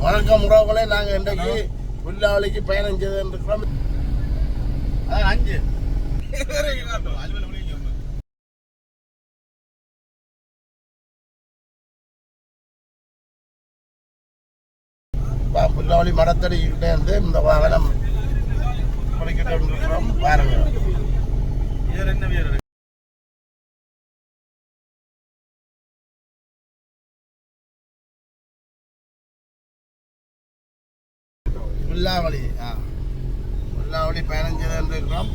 வணக்கம் உறவுகளே நாங்கள் இன்றைக்கு புல்லாவளிக்கு பயணம் செய்திருக்கிறோம் அஞ்சு. புல்லாவளி மடத்தடிக்கிட்டே இருந்து இந்த வாகனம் பிடிக்கிட்டு இருக்கிறோம் முல்லாவளி ஆ. முல்லாவளி பயணம் செய்து கொண்டிருக்கிறோம்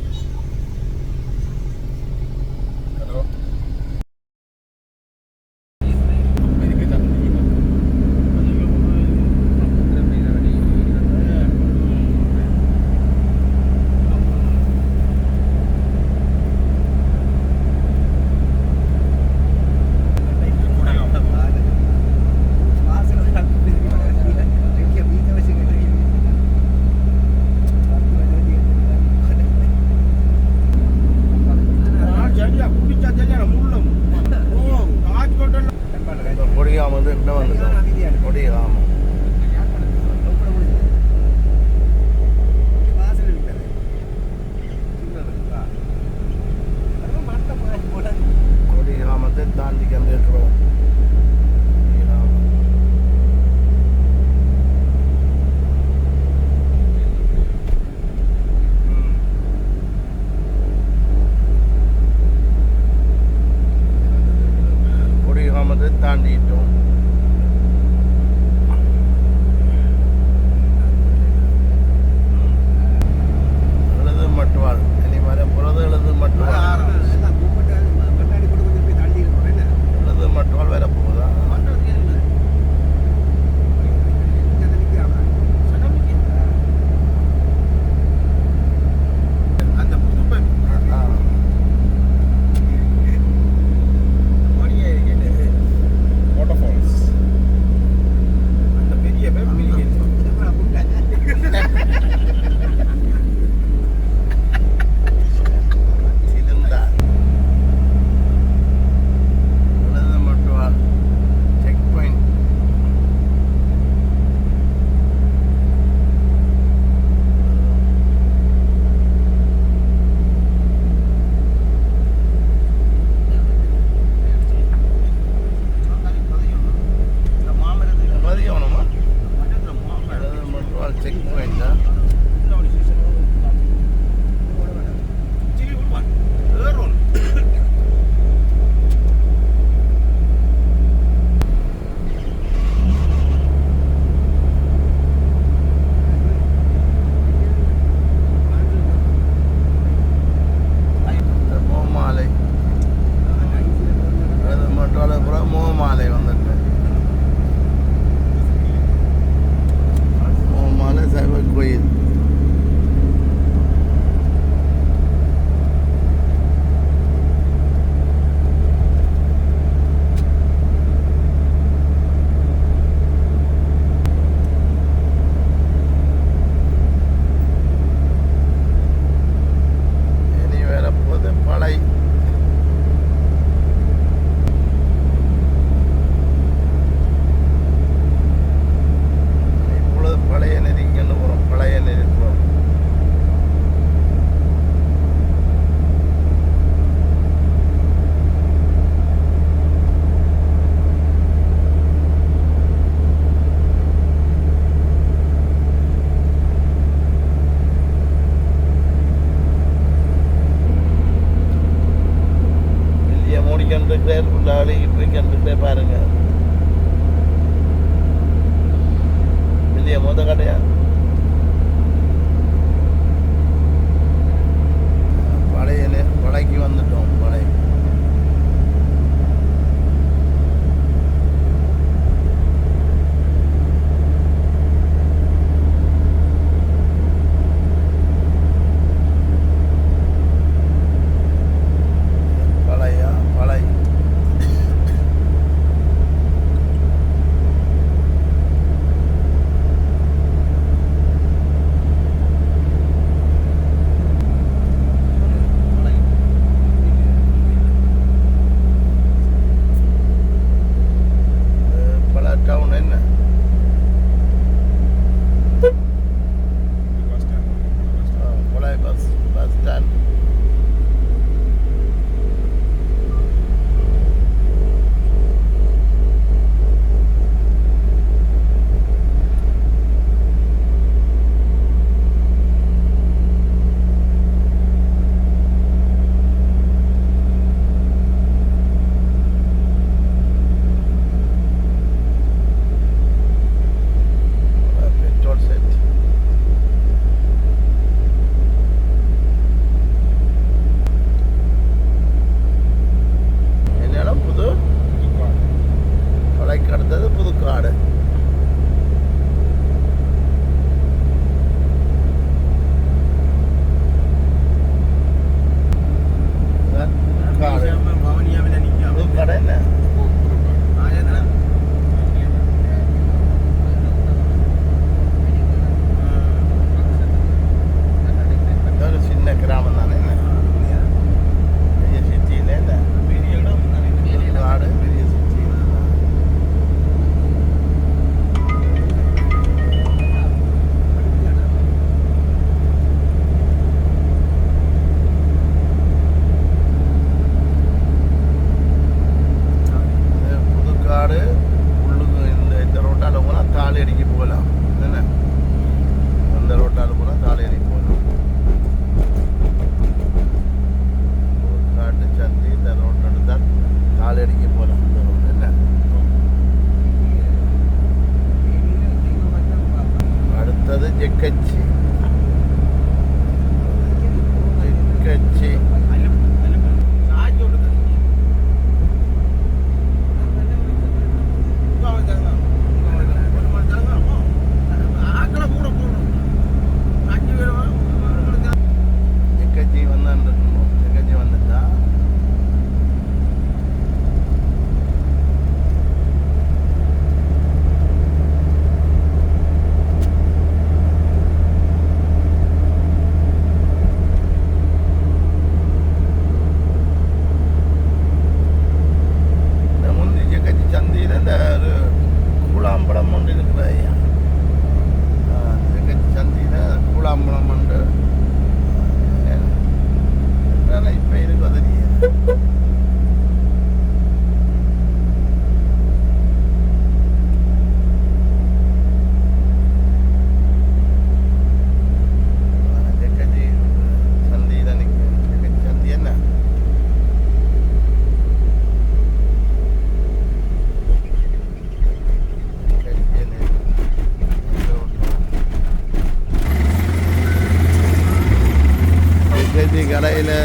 ஜெகதி கடையில்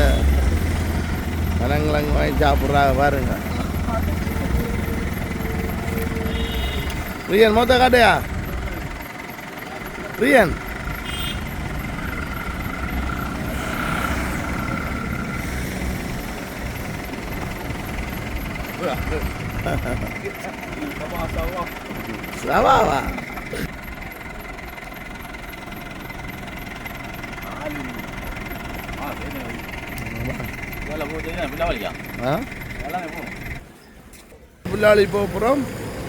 பனங்கிழங்கு வாங்கி சாப்பிட்றாங்க பாருங்க ரியன் மொத்த காட்டையா ரியன் சவாவா புள்ளாளி போகிறோம்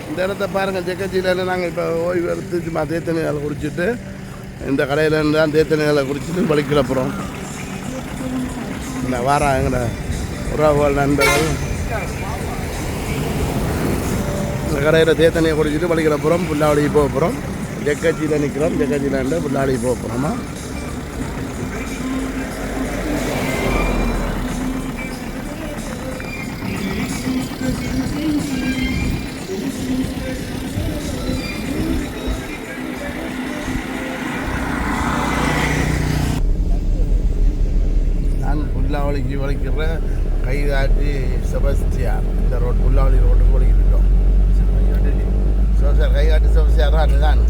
இந்த இடத்த பாருங்கள் ஜெக்கச்சியில் நாங்கள் இப்போ ஓய்வு எடுத்து சும்மா தேத்தனி வேலை குடிச்சிட்டு இந்த கடையில் இருந்து தான் தேத்தனி வேலை குடிச்சிட்டு வலிக்கிற போகிறோம் இந்த வாரம் எங்கட உறவுகள் நண்பர்கள்? இந்த கடையில் தேத்தனியை குடிச்சிட்டு வலிக்கிற போகிறோம் புல்லாவளி போக போகிறோம் ஜெக்கச்சியில் நிற்கிறோம் ஜெக்கச்சியில் புல்லாவளி போக போகிறோமா நான் புல்லாவளிக்கு வளைக்கிற கைதாட்டி செபஸ்டியார் இந்த ரோட் புல்லாவளி ரோட்டுக்கு வலிக்கிட்டோம் சார் கைகாட்டி செபஸ்டியார் தான் அதுதான்.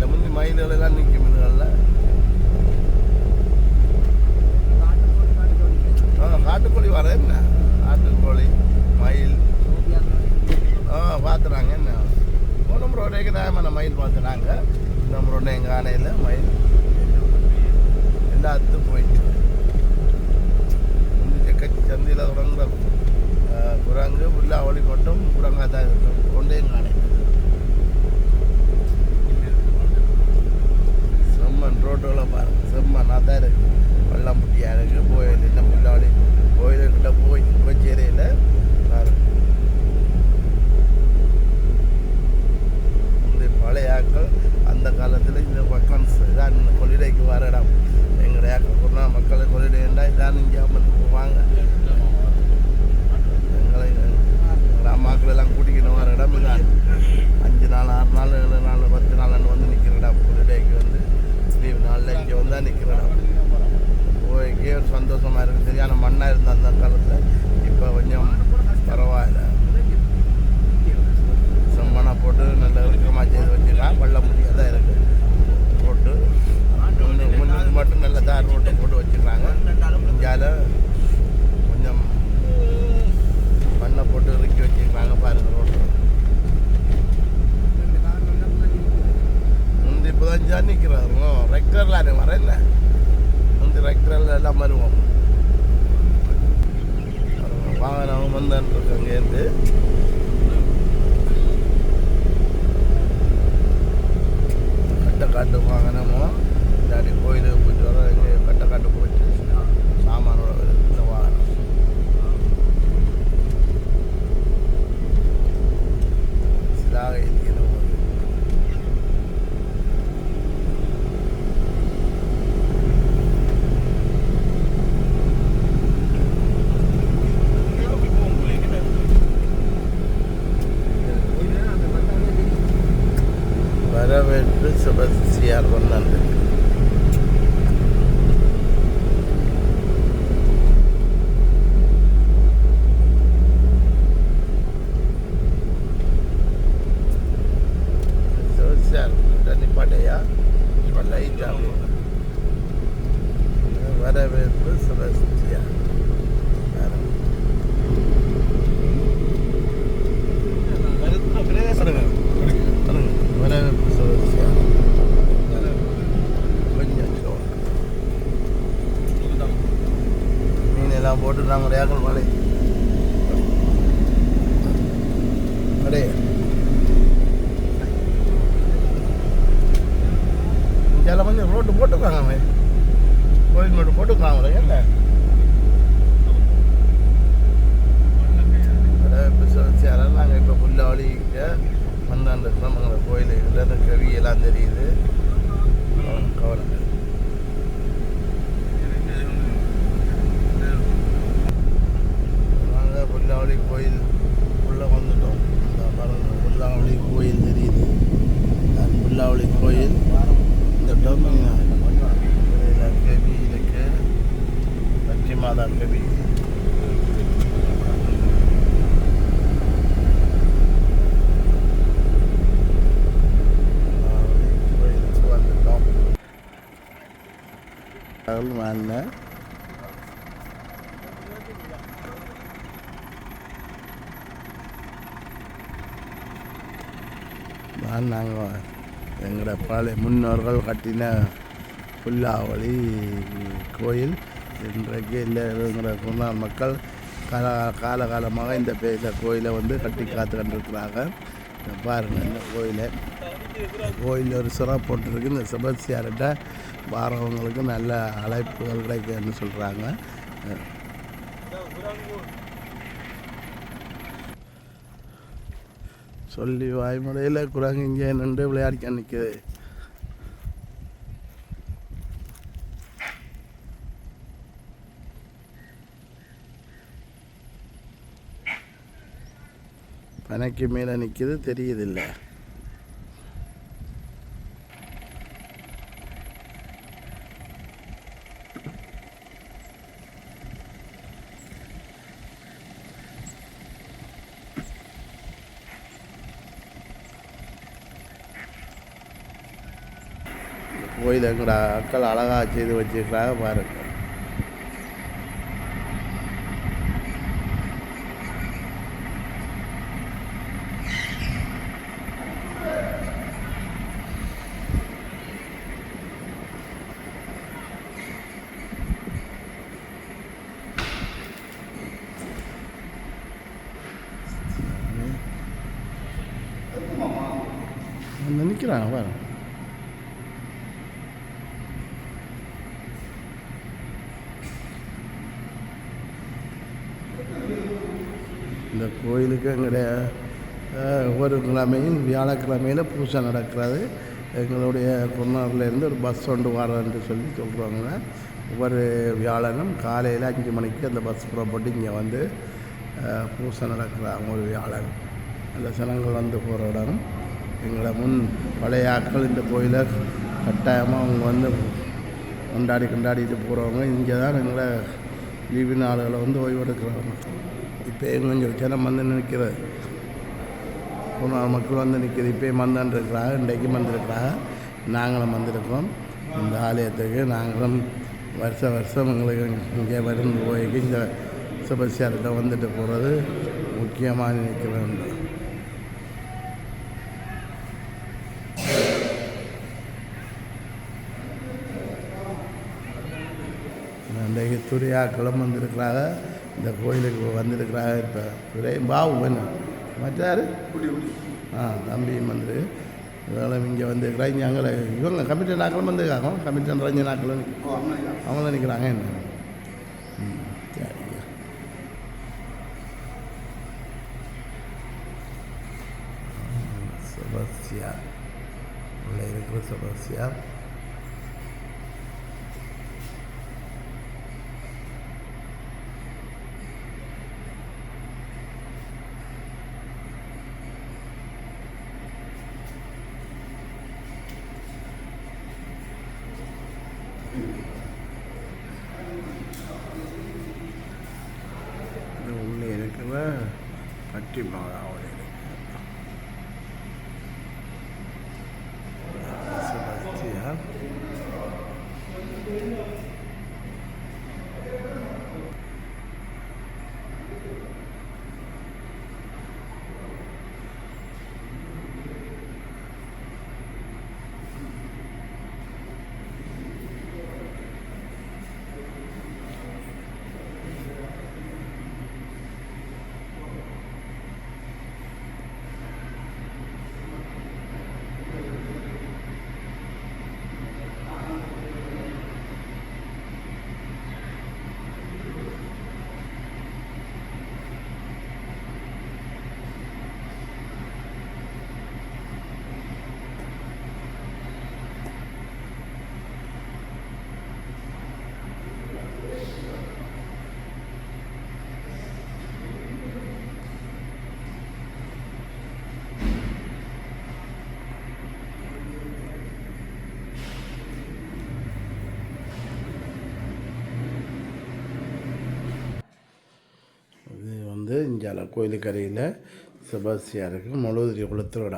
காணையில் முந்தி மயில்கள் எல்லாம் நிற்கும் இதுகளில். ஆ காட்டுக்கோழி வர என்ன? காட்டுக்கோழி மயில். ஆ பார்த்துறாங்க என்ன? போன ரோடேக்கு தான் மயில் பார்த்துனாங்க நம்ம ரோட எங்கள் ஆணையில் மயில். எல்லாத்துக்கும் போயிட்டு. சந்தையில் குரங்கு குரங்கு புல்லாவளி கொட்டும் குரங்காக தான் இருக்கும் கொண்டேங்க ஆணை செம்மன் ரோட்டுகளை பாருங்கள் செம்மன் தான் இருக்கு. வெள்ளம் முட்டியாக கோயில் இந்த புல்லாவளி கோயிலுக்கிட்ட போய் புகச்சேரியில் இந்த பழைய ஆக்கள் அந்த காலத்தில் இந்த பக்கம் தான் இந்த கொள்ளிடைக்கு வர இடம். எங்களுடைய ஆக்கள் கொண்டா மக்களை கொள்ளிடைண்டா இதான் இங்கே வந்து போவாங்க எங்களை எங்கள் அம்மாக்கள் எல்லாம் கூட்டிக்கிட்டு வர இடம் இதான் அஞ்சு நாள் ஆறு நாள் ஏழு நாள் பத்து நாள்னு வந்து நிற்கிற இடம் கொள்ளிடைக்கு வந்து லீவ் நாளில் இங்கே வந்தால் நிற்கிற இடம் போய்க்கே ஒரு சந்தோஷமாக இருக்குது சரியான மண்ணாக இருந்த அந்த காலத்தில் இப்போ கொஞ்சம் பரவாயில்ல செம்மனை போட்டு நல்ல இறுக்கமாக செய்து வச்சுக்கலாம் வெள்ள முடியாதான் இருக்கு போட்டு முன்னு- முன்னுக்கு மட்டும் நல்ல தார் ரோட்டை போட்டு வச்சுருக்காங்க இங்கால கொஞ்சம் மண்ணை போட்டு இறுக்கி வச்சுருக்காங்க பாருங்க ரோட்டு முந்தி ரெக்டரில் தான் ஜா நிற்கிறாங்க ரெக்டரில் வரேன் முந்தி ரெக்டரில் எல்லாம் வருவோம். வாகனம் வந்துட்டு இருக்கு அங்கேருந்து. கட்டக்காட்டு வாகனமோ இல்லாட்டி கோயிலுக்கு போயிட்டு வர இங்கே கட்டக்காட்டு போயிட்டு சாமானோட இந்த வாகனம். சிலாக శ్రీ శుభ శ్రీ అర్వన్ から பகல் மேலே தான் நாங்கள் எங்களோட பழைய முன்னோர்கள் கட்டின புல்லாவளி கோயில். இன்றைக்கு இல்லைங்கிற குருநாள் மக்கள் கால காலகாலமாக இந்த பே- இந்த கோயிலை வந்து கட்டி காத்து கண்டிருக்கிறாங்க. பாருங்கள் இந்த கோயிலை. கோயில் வருஷராக போட்டிருக்கு. இந்த செபஸ்தியார்கிட்ட வாரவங்களுக்கு நல்ல அழைப்புகள் கிடைக்குதுன்னு சொல்கிறாங்க சொல்லி வாய்மொழியில் குரங்கு இங்கே நின்று விளையாடிக்க நிற்குது பனைக்கு மேலே நிற்கிது தெரியுதில்லை. கோயில் எங்களோட அக்கள் அழகாக செய்து வச்சிருக்கிறாங்க பாருங்க. நினைக்கிறாங்க பாருங்க இந்த கோயிலுக்கு எங்களுடைய ஒரு ஒவ்வொரு கிழமையும் வியாழக்கிழமையில் பூஜை நடக்கிறது. எங்களுடைய குன்னூர்லேருந்து ஒரு பஸ் கொண்டு வரேன்னு சொல்லி சொல்கிறாங்க ஒவ்வொரு வியாழனும் காலையில் அஞ்சு மணிக்கு அந்த பஸ் புறப்பட்டு இங்கே வந்து பூசை பூஜை நடக்கிறாங்க ஒரு வியாழன். அந்த ஜனங்கள் வந்து போகிற இடம். எங்களை முன் பழைய ஆட்கள் இந்த கோயிலை கட்டாயமாக அவங்க வந்து கொண்டாடி கொண்டாடிட்டு போகிறவங்க இங்கே தான் எங்களை லீவு ஆளுகளை வந்து ஓய்வெடுக்கிறவங்க இப்போ கொஞ்சம் ஜனம் வந்து நிற்கிறது ஒரு நாள் மக்கள் வந்து நிற்கிறது இப்போயும் வந்துருக்குறாங்க இன்றைக்கும் வந்திருக்கிறாங்க நாங்களும் வந்திருக்கோம் இந்த ஆலயத்துக்கு நாங்களும் வருஷ வருஷம் எங்களுக்கு இங்கே வரும் போய்க்கு இந்த சுபசியார்கிட்ட வந்துட்டு போகிறது முக்கியமாக நினைக்கிறேன் இன்றைக்கு துரியாக்களும் வந்திருக்கிறாங்க. இந்த கோயிலுக்கு வந்திருக்கிறாங்க. இப்போ துரை பாபு என்ன மற்றாரு? ஆ தம்பியும் வந்து இதெல்லாம் இங்கே வந்திருக்கிறாங்க. இங்கே அங்கே இவங்க கமிட்டி நாக்களும் வந்திருக்காங்க. கமிட்டி ரஞ்ச நாக்களும் அவங்களும் நிற்கிறாங்க என்ன? ம் சரிங்க. செபஸ்தியா உள்ளே இருக்கிற செபஸ்தியா இது உள்ளே இருக்கிற பட்டி மாதாவோட வந்து இங்கே கோயிலுக்கரையில் செபஸ்தியாருக்கு முழுதிரி குளத்துற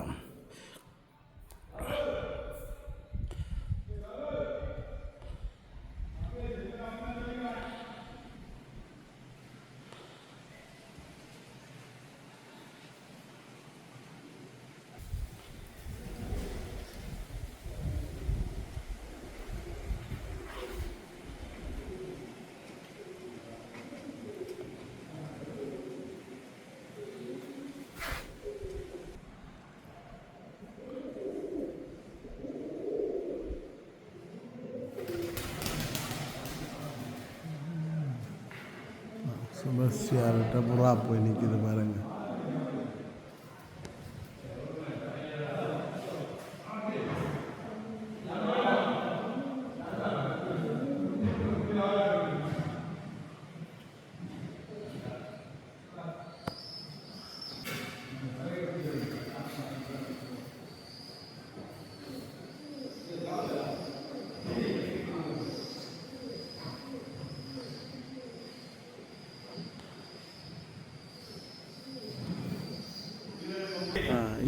இடம் செபஸ்தியார்கிட்ட புறா போய் நிற்கிது பாருங்கள்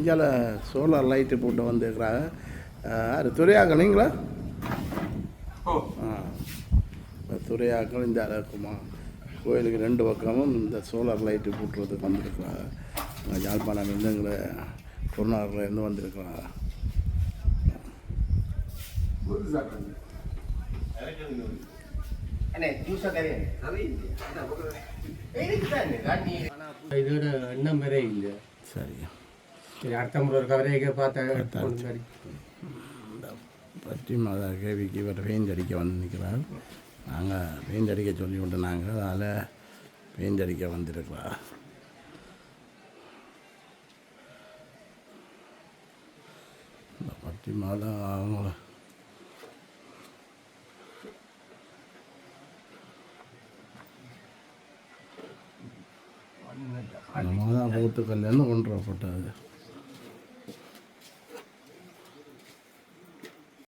இங்கே சோலார் லைட்டு போட்டு வந்துருக்குறாங்க. அது துறையாக்கள் நீங்களா? ஆ இந்த துறையாக்கள் இந்த இருக்குமா கோயிலுக்கு ரெண்டு பக்கமும் இந்த சோலார் லைட்டு போட்டுறதுக்கு வந்திருக்கிறாங்க. யாழ்ப்பாணம் இருந்துங்கிற திருநாரில் இருந்து வந்திருக்கிறாங்க. இதோட எண்ணம் வரை இல்லை. சரி முறை ஒரு கவரையை பார்த்தா இந்த பற்றி மாதா கேவிக்கு இவர் பெயிண்ட் அடிக்க வந்து நிற்கிறார் நாங்கள் பெயிண்ட் அடிக்க சொல்லி விட்டு நாங்கள் அதில் பெயிண்ட் அடிக்க வந்திருக்கிறார் இந்த பட்டி மாதா அவங்கள அந்த மாதா போத்துக்கல்லேருந்து கொண்டு வரப்பட்டது